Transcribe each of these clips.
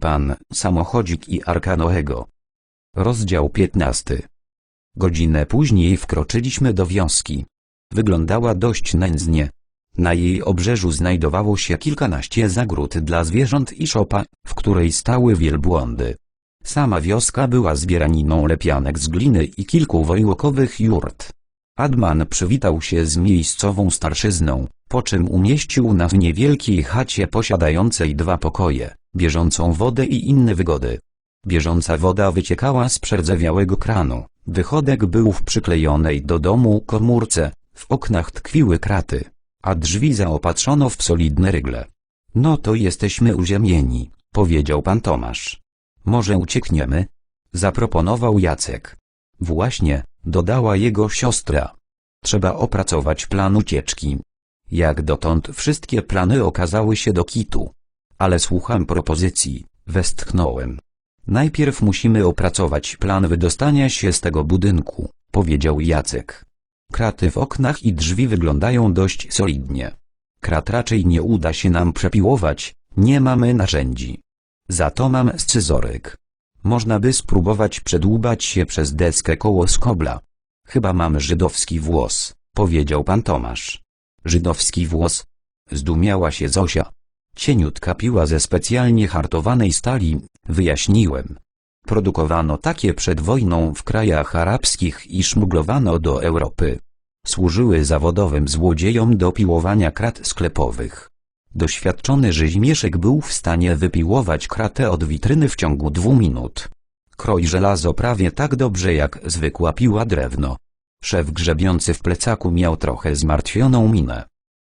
Pan, samochodzik i Arka Noego. Rozdział 15 Godzinę później wkroczyliśmy do wioski. Wyglądała dość nędznie. Na jej obrzeżu znajdowało się kilkanaście zagród dla zwierząt i szopa, w której stały wielbłądy. Sama wioska była zbieraniną lepianek z gliny i kilku wojłokowych jurt. Adman przywitał się z miejscową starszyzną, po czym umieścił nas w niewielkiej chacie posiadającej dwa pokoje, bieżącą wodę i inne wygody. Bieżąca woda wyciekała z przerdzewiałego kranu, wychodek był w przyklejonej do domu komórce, w oknach tkwiły kraty, a drzwi zaopatrzono w solidne rygle. No to jesteśmy uziemieni, powiedział pan Tomasz. Może uciekniemy? Zaproponował Jacek. Właśnie, dodała jego siostra. Trzeba opracować plan ucieczki. Jak dotąd wszystkie plany okazały się do kitu. Ale słucham propozycji, westchnąłem. Najpierw musimy opracować plan wydostania się z tego budynku, powiedział Jacek. Kraty w oknach i drzwi wyglądają dość solidnie. Krat raczej nie uda się nam przepiłować, nie mamy narzędzi. Za to mam scyzoryk. Można by spróbować przedłubać się przez deskę koło skobla. Chyba mam żydowski włos, powiedział pan Tomasz. Żydowski włos? Zdumiała się Zosia. Cieniutka piła ze specjalnie hartowanej stali, wyjaśniłem. Produkowano takie przed wojną w krajach arabskich i szmuglowano do Europy. Służyły zawodowym złodziejom do piłowania krat sklepowych. Doświadczony rzeźmieszek był w stanie wypiłować kratę od witryny w ciągu dwóch minut. Kroj żelazo prawie tak dobrze jak zwykła piła drewno. Szef grzebiący w plecaku miał trochę zmartwioną minę.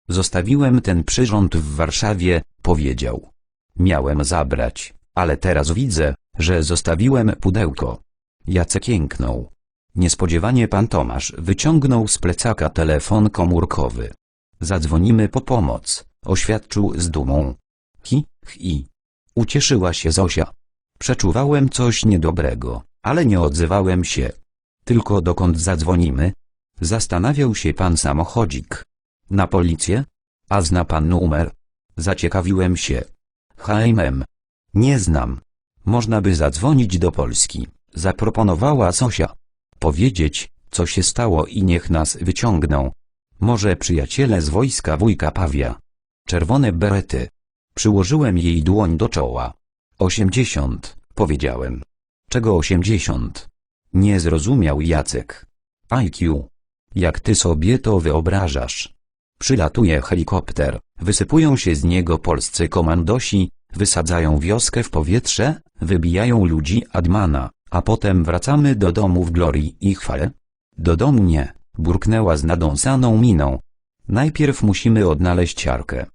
Zostawiłem ten przyrząd w Warszawie, powiedział. Miałem zabrać, ale teraz widzę, że zostawiłem pudełko. Jacek jęknął. Niespodziewanie pan Tomasz wyciągnął z plecaka telefon komórkowy. Zadzwonimy po pomoc, oświadczył z dumą. Hi, hi. Ucieszyła się Zosia. Przeczuwałem coś niedobrego, ale nie odzywałem się. Tylko dokąd zadzwonimy? Zastanawiał się pan samochodzik. Na policję? A zna pan numer? Zaciekawiłem się. HMM. Nie znam. Można by zadzwonić do Polski, zaproponowała Zosia. Powiedzieć, co się stało i niech nas wyciągną. Może przyjaciele z wojska wujka Pawia. Czerwone berety. Przyłożyłem jej dłoń do czoła. Osiemdziesiąt, powiedziałem. Czego osiemdziesiąt? Nie zrozumiał Jacek. IQ. Jak ty sobie to wyobrażasz? Przylatuje helikopter, wysypują się z niego polscy komandosi, wysadzają wioskę w powietrze, wybijają ludzi Admana, a potem wracamy do domu w glorii i chwale? Do domu nie, burknęła z nadąsaną miną. Najpierw musimy odnaleźć Arkę.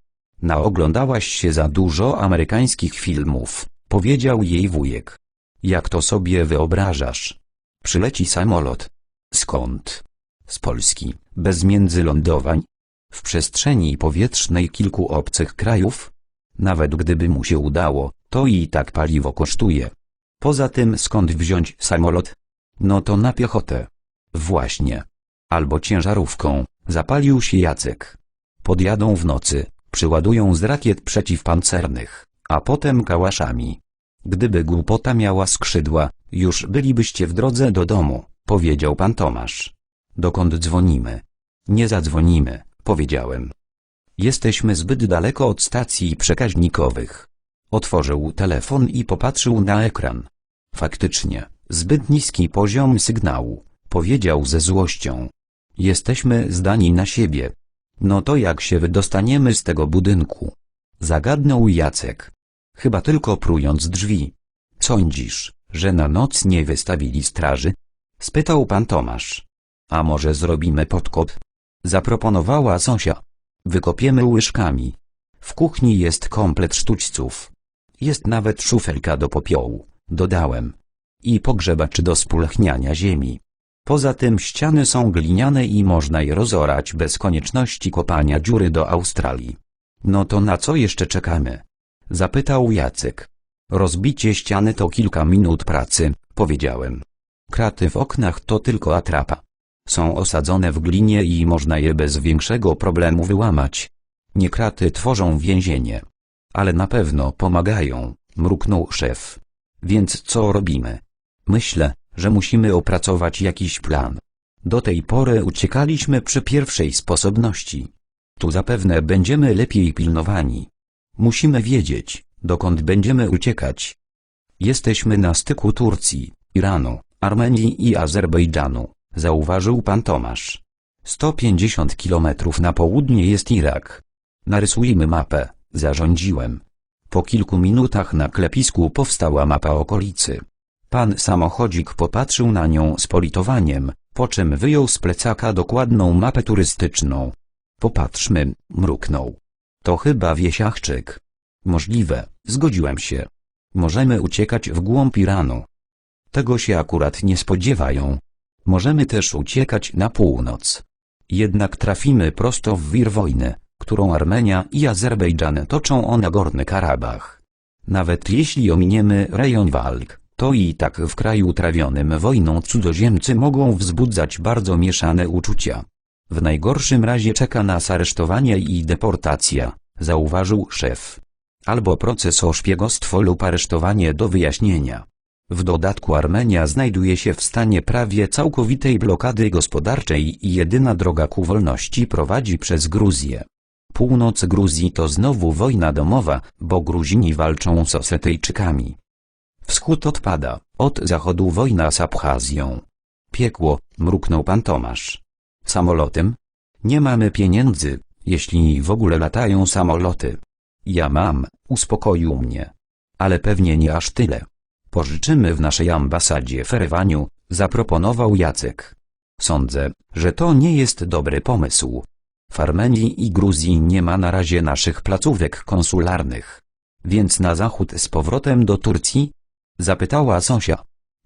Naoglądałaś się za dużo amerykańskich filmów, powiedział jej wujek. Jak to sobie wyobrażasz? Przyleci samolot. Skąd? Z Polski, bez międzylądowań? W przestrzeni powietrznej kilku obcych krajów? Nawet gdyby mu się udało, to i tak paliwo kosztuje. Poza tym skąd wziąć samolot? No to na piechotę. Właśnie. Albo ciężarówką, zapalił się Jacek. Podjadą w nocy, przyładują z rakiet przeciwpancernych, a potem kałaszami. Gdyby głupota miała skrzydła, już bylibyście w drodze do domu, powiedział pan Tomasz. Dokąd dzwonimy? Nie zadzwonimy, powiedziałem. Jesteśmy zbyt daleko od stacji przekaźnikowych. Otworzył telefon i popatrzył na ekran. Faktycznie, zbyt niski poziom sygnału, powiedział ze złością. Jesteśmy zdani na siebie. No to jak się wydostaniemy z tego budynku? Zagadnął Jacek. Chyba tylko prując drzwi. Sądzisz, że na noc nie wystawili straży? Spytał pan Tomasz. A może zrobimy podkop? Zaproponowała Zosia. Wykopiemy łyżkami. W kuchni jest komplet sztućców. Jest nawet szufelka do popiołu, dodałem. I pogrzebacz do spulchniania ziemi. Poza tym ściany są gliniane i można je rozorać bez konieczności kopania dziury do Australii. No to na co jeszcze czekamy? Zapytał Jacek. Rozbicie ściany to kilka minut pracy, powiedziałem. Kraty w oknach to tylko atrapa. Są osadzone w glinie i można je bez większego problemu wyłamać. Nie kraty tworzą więzienie. Ale na pewno pomagają, mruknął szef. Więc co robimy? Myślę, że musimy opracować jakiś plan. Do tej pory uciekaliśmy przy pierwszej sposobności. Tu zapewne będziemy lepiej pilnowani. Musimy wiedzieć, dokąd będziemy uciekać. Jesteśmy na styku Turcji, Iranu, Armenii i Azerbejdżanu, zauważył pan Tomasz. 150 kilometrów na południe jest Irak. Narysujmy mapę, zarządziłem. Po kilku minutach na klepisku powstała mapa okolicy. Pan samochodzik popatrzył na nią z politowaniem, po czym wyjął z plecaka dokładną mapę turystyczną. Popatrzmy, mruknął. To chyba Wiesiachczyk. Możliwe, zgodziłem się. Możemy uciekać w głąb Iranu. Tego się akurat nie spodziewają. Możemy też uciekać na północ. Jednak trafimy prosto w wir wojny, którą Armenia i Azerbejdżan toczą o Nagorny Karabach. Nawet jeśli ominiemy rejon walk, to i tak w kraju trawionym wojną cudzoziemcy mogą wzbudzać bardzo mieszane uczucia. W najgorszym razie czeka nas aresztowanie i deportacja, zauważył szef. Albo proces o szpiegostwo lub aresztowanie do wyjaśnienia. W dodatku Armenia znajduje się w stanie prawie całkowitej blokady gospodarczej i jedyna droga ku wolności prowadzi przez Gruzję. Północ Gruzji to znowu wojna domowa, bo Gruzini walczą z Osetyjczykami. Wschód odpada, od zachodu wojna z Abchazją. Piekło, mruknął pan Tomasz. Samolotem? Nie mamy pieniędzy, jeśli w ogóle latają samoloty. Ja mam, uspokoił mnie. Ale pewnie nie aż tyle. Pożyczymy w naszej ambasadzie w Erewaniu, zaproponował Jacek. Sądzę, że to nie jest dobry pomysł. W Armenii i Gruzji nie ma na razie naszych placówek konsularnych. Więc na zachód z powrotem do Turcji? Zapytała Zosia.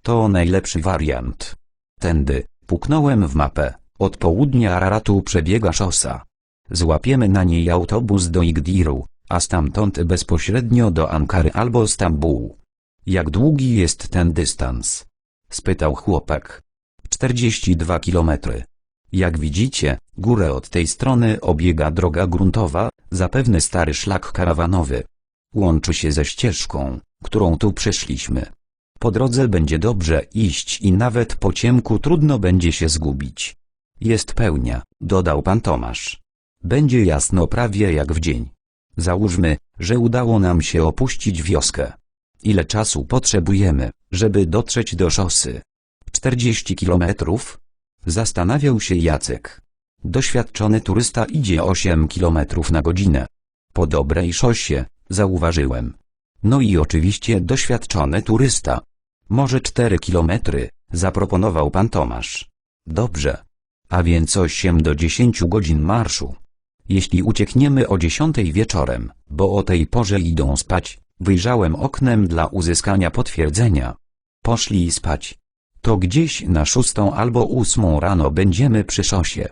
To najlepszy wariant. Tędy, puknąłem w mapę, od południa Araratu przebiega szosa. Złapiemy na niej autobus do Igdiru, a stamtąd bezpośrednio do Ankary albo Stambułu. Jak długi jest ten dystans? spytał chłopak. 42 kilometry. Jak widzicie, górę od tej strony obiega droga gruntowa, zapewne stary szlak karawanowy. Łączy się ze ścieżką, którą tu przeszliśmy. Po drodze będzie dobrze iść i nawet po ciemku trudno będzie się zgubić. Jest pełnia, dodał pan Tomasz. Będzie jasno prawie jak w dzień. Załóżmy, że udało nam się opuścić wioskę. Ile czasu potrzebujemy, żeby dotrzeć do szosy? 40 kilometrów? Zastanawiał się Jacek. Doświadczony turysta idzie 8 kilometrów na godzinę. Po dobrej szosie, zauważyłem. No i oczywiście doświadczony turysta. Może 4 kilometry, zaproponował pan Tomasz. Dobrze. A więc 8 do 10 godzin marszu. Jeśli uciekniemy o 10 wieczorem, bo o tej porze idą spać, wyjrzałem oknem dla uzyskania potwierdzenia. Poszli spać. To gdzieś na szóstą albo ósmą rano będziemy przy szosie.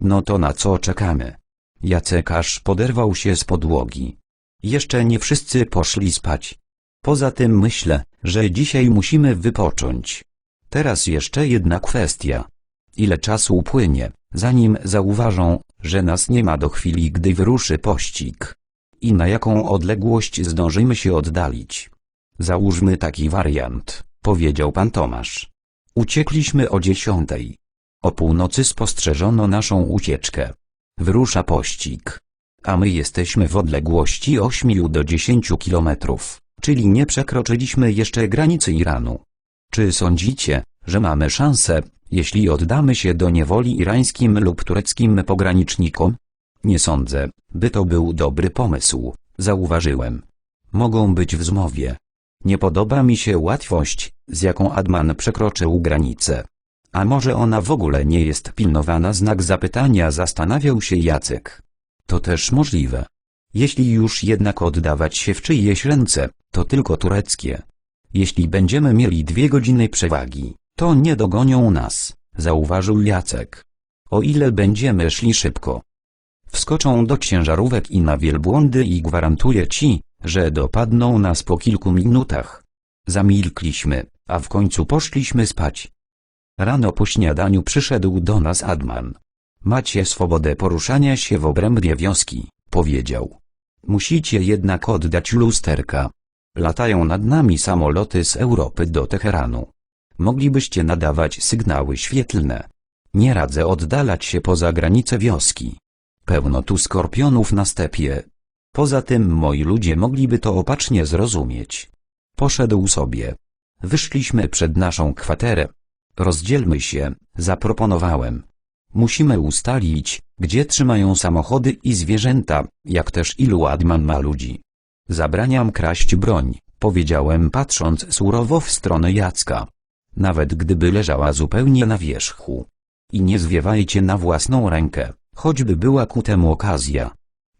No to na co czekamy? Jacek aż poderwał się z podłogi. Jeszcze nie wszyscy poszli spać. Poza tym myślę, że dzisiaj musimy wypocząć. Teraz jeszcze jedna kwestia. Ile czasu upłynie, zanim zauważą, że nas nie ma do chwili, gdy wyruszy pościg? I na jaką odległość zdążymy się oddalić? Załóżmy taki wariant, powiedział pan Tomasz. Uciekliśmy o dziesiątej. O północy spostrzeżono naszą ucieczkę. Wyrusza pościg. A my jesteśmy w odległości 8 do 10 kilometrów, czyli nie przekroczyliśmy jeszcze granicy Iranu. Czy sądzicie, że mamy szansę, jeśli oddamy się do niewoli irańskim lub tureckim pogranicznikom? Nie sądzę, by to był dobry pomysł, zauważyłem. Mogą być w zmowie. Nie podoba mi się łatwość, z jaką Adman przekroczył granicę. A może ona w ogóle nie jest pilnowana? Znak zapytania zastanawiał się Jacek. To też możliwe. Jeśli już jednak oddawać się w czyjeś ręce, to tylko tureckie. Jeśli będziemy mieli dwie godziny przewagi, to nie dogonią nas, zauważył Jacek. O ile będziemy szli szybko. Wskoczą do ciężarówek i na wielbłądy i gwarantuję ci, że dopadną nas po kilku minutach. Zamilkliśmy, a w końcu poszliśmy spać. Rano po śniadaniu przyszedł do nas Adman. Macie swobodę poruszania się w obrębie wioski, powiedział. Musicie jednak oddać lusterka. Latają nad nami samoloty z Europy do Teheranu. Moglibyście nadawać sygnały świetlne. Nie radzę oddalać się poza granice wioski. Pełno tu skorpionów na stepie. Poza tym moi ludzie mogliby to opacznie zrozumieć. Poszedł sobie. Wyszliśmy przed naszą kwaterę. Rozdzielmy się, zaproponowałem. Musimy ustalić, gdzie trzymają samochody i zwierzęta, jak też ilu Adman ma ludzi. Zabraniam kraść broń, powiedziałem patrząc surowo w stronę Jacka. Nawet gdyby leżała zupełnie na wierzchu. I nie zwiewajcie na własną rękę, choćby była ku temu okazja.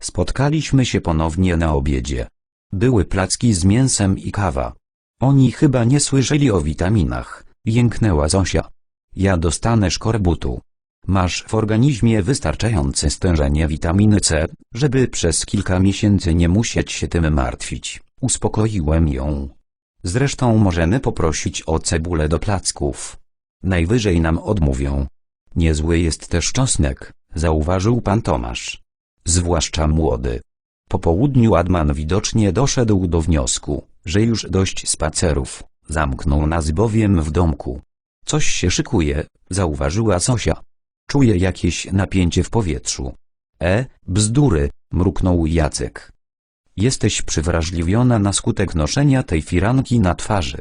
Spotkaliśmy się ponownie na obiedzie. Były placki z mięsem i kawa. Oni chyba nie słyszeli o witaminach, jęknęła Zosia. Ja dostanę szkorbutu. Masz w organizmie wystarczające stężenie witaminy C, żeby przez kilka miesięcy nie musieć się tym martwić. Uspokoiłem ją. Zresztą możemy poprosić o cebulę do placków. Najwyżej nam odmówią. Niezły jest też czosnek, zauważył pan Tomasz. Zwłaszcza młody. Po południu Adman widocznie doszedł do wniosku, że już dość spacerów. Zamknął nas bowiem w domku. Coś się szykuje, zauważyła Zosia. Czuję jakieś napięcie w powietrzu. E, bzdury, mruknął Jacek. Jesteś przywrażliwiona na skutek noszenia tej firanki na twarzy.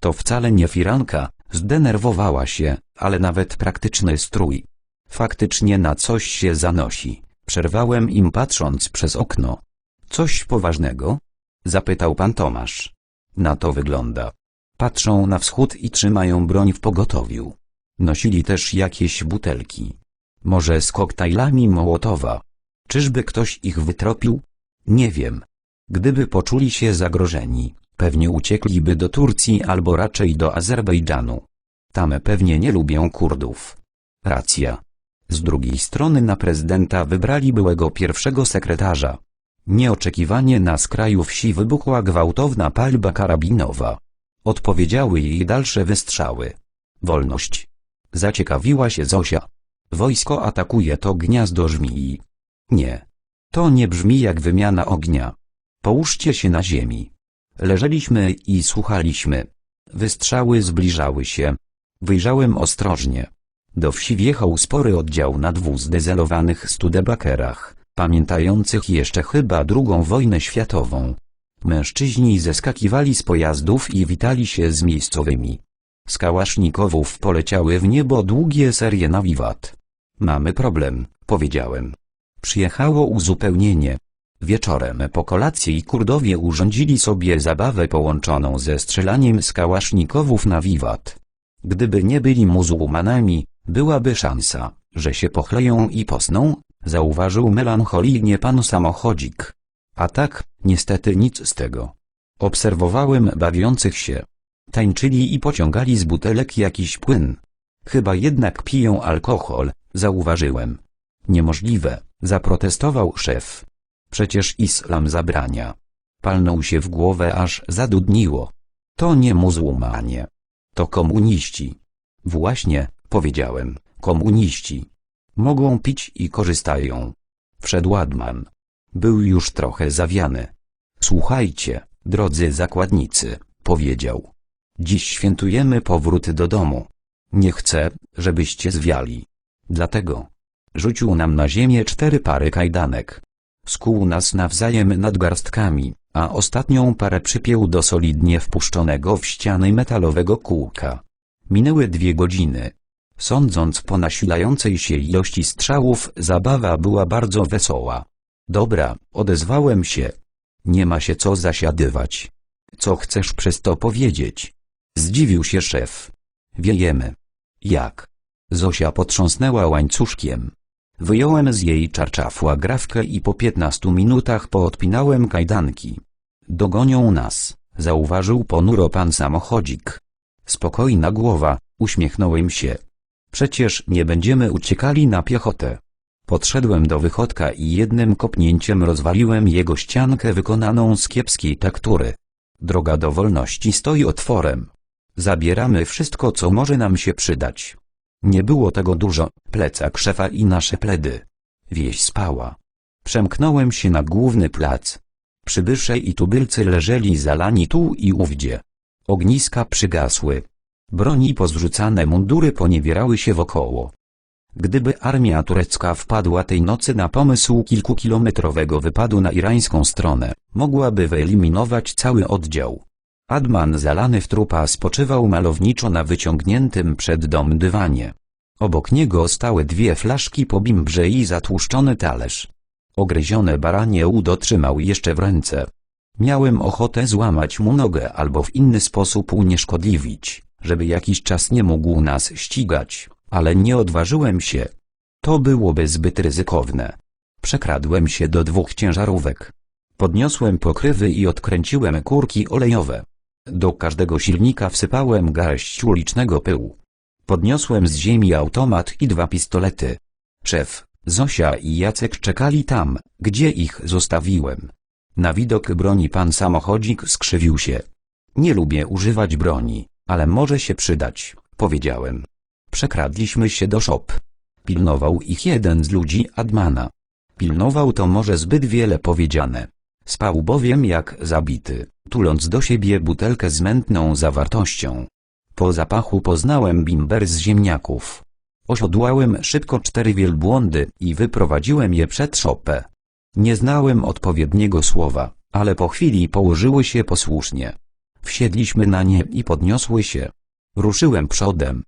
To wcale nie firanka, zdenerwowała się, ale nawet praktyczny strój. Faktycznie na coś się zanosi. Przerwałem im patrząc przez okno. Coś poważnego? Zapytał pan Tomasz. Na to wygląda. Patrzą na wschód i trzymają broń w pogotowiu. Nosili też jakieś butelki. Może z koktajlami Mołotowa. Czyżby ktoś ich wytropił? Nie wiem. Gdyby poczuli się zagrożeni, pewnie uciekliby do Turcji albo raczej do Azerbejdżanu. Tam pewnie nie lubią Kurdów. Racja. Z drugiej strony na prezydenta wybrali byłego pierwszego sekretarza. Nieoczekiwanie na skraju wsi wybuchła gwałtowna palba karabinowa. Odpowiedziały jej dalsze wystrzały. Wolność. Zaciekawiła się Zosia. Wojsko atakuje to gniazdo żmii. Nie. To nie brzmi jak wymiana ognia. Połóżcie się na ziemi. Leżeliśmy i słuchaliśmy. Wystrzały zbliżały się. Wyjrzałem ostrożnie. Do wsi wjechał spory oddział na dwóch zdezelowanych studebakerach, pamiętających jeszcze chyba drugą wojnę światową. Mężczyźni zeskakiwali z pojazdów i witali się z miejscowymi. Z kałasznikowów poleciały w niebo długie serie na wiwat. Mamy problem, powiedziałem. Przyjechało uzupełnienie. Wieczorem po kolacji Kurdowie urządzili sobie zabawę połączoną ze strzelaniem z kałasznikowów na wiwat. Gdyby nie byli muzułmanami, byłaby szansa, że się pochleją i posną, zauważył melancholijnie pan samochodzik. A tak, niestety nic z tego. Obserwowałem bawiących się. Tańczyli i pociągali z butelek jakiś płyn. Chyba jednak piją alkohol, zauważyłem. Niemożliwe, zaprotestował szef. Przecież islam zabrania. Palnął się w głowę aż zadudniło. To nie muzułmanie. To komuniści. Właśnie, powiedziałem, komuniści. Mogą pić i korzystają. Wszedł Adman. Był już trochę zawiany. Słuchajcie, drodzy zakładnicy, powiedział. Dziś świętujemy powrót do domu. Nie chcę, żebyście zwiali. Dlatego rzucił nam na ziemię cztery pary kajdanek. Skuł nas nawzajem nadgarstkami, a ostatnią parę przypiął do solidnie wpuszczonego w ściany metalowego kółka. Minęły dwie godziny. Sądząc po nasilającej się ilości strzałów, zabawa była bardzo wesoła. Dobra, odezwałem się. Nie ma się co zasiadywać. Co chcesz przez to powiedzieć? Zdziwił się szef. Wiejemy. Jak? Zosia potrząsnęła łańcuszkiem. Wyjąłem z jej czarczafła grawkę i po piętnastu minutach poodpinałem kajdanki. Dogonią nas, zauważył ponuro pan samochodzik. Spokojna głowa, uśmiechnąłem się. Przecież nie będziemy uciekali na piechotę. Podszedłem do wychodka i jednym kopnięciem rozwaliłem jego ściankę wykonaną z kiepskiej tektury. Droga do wolności stoi otworem. Zabieramy wszystko co może nam się przydać. Nie było tego dużo, plecak szefa i nasze pledy. Wieś spała. Przemknąłem się na główny plac. Przybysze i tubylcy leżeli zalani tu i ówdzie. Ogniska przygasły. Broni pozrzucane mundury poniewierały się wokoło. Gdyby armia turecka wpadła tej nocy na pomysł kilkukilometrowego wypadu na irańską stronę, mogłaby wyeliminować cały oddział. Adman zalany w trupa spoczywał malowniczo na wyciągniętym przed dom dywanie. Obok niego stały dwie flaszki po bimbrze i zatłuszczony talerz. Ogryzione baranie udo trzymał jeszcze w ręce. Miałem ochotę złamać mu nogę albo w inny sposób unieszkodliwić, żeby jakiś czas nie mógł nas ścigać, ale nie odważyłem się. To byłoby zbyt ryzykowne. Przekradłem się do dwóch ciężarówek. Podniosłem pokrywy i odkręciłem kurki olejowe. Do każdego silnika wsypałem garść ulicznego pyłu. Podniosłem z ziemi automat i dwa pistolety. Szef, Zosia i Jacek czekali tam, gdzie ich zostawiłem. Na widok broni pan samochodzik skrzywił się. Nie lubię używać broni, ale może się przydać, powiedziałem. Przekradliśmy się do szop. Pilnował ich jeden z ludzi Admana. Pilnował to może zbyt wiele powiedziane. Spał bowiem jak zabity, tuląc do siebie butelkę z mętną zawartością. Po zapachu poznałem bimber z ziemniaków. Osiodłałem szybko cztery wielbłądy i wyprowadziłem je przed szopę. Nie znałem odpowiedniego słowa, ale po chwili położyły się posłusznie. Wsiedliśmy na nie i podniosły się. Ruszyłem przodem,